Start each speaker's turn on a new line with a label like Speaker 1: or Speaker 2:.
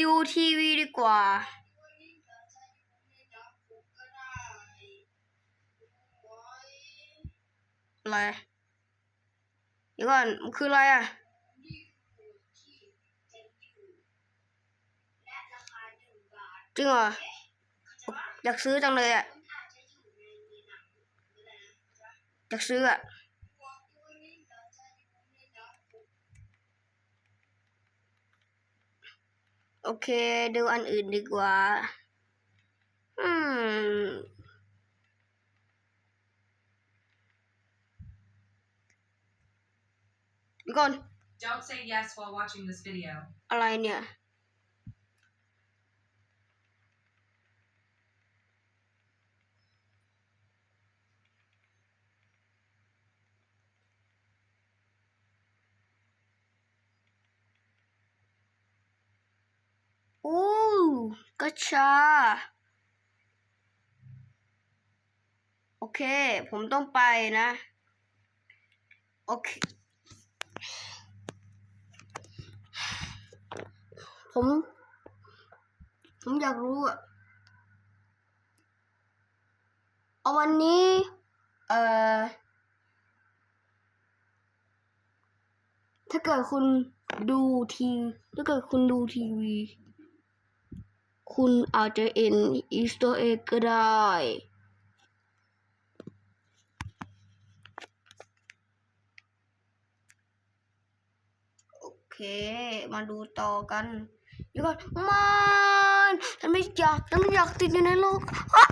Speaker 1: ดูทีวีดีกว่า อะไร เดี๋ยวก่อนมันคืออะไรอะจริงเหรอ อยากซื้อจังเลยอะ อยากซื้ออะ โอเค ดูอันอื่นดีกว่า อืมเดี๋ยวก่อน
Speaker 2: Don't say yes while watching this video.
Speaker 1: อะไรเนี่ย โอ้ กระชา โอเค ผมต้องไปนะ โอเค ผม ผมอยากรู้อะเอาวันนี้ เอ่อ ถ้าเกิดคุณดูที ถ้าเกิดคุณดูทีวี คุณอาจจะเห็นอีสเตอร์เอ็กก็ได้ โอเค มาดูต่อกันเดี๋ยวก่อนมันฉันไม่อยากฉันไม่อยากติดอยู่ในโลกอ้า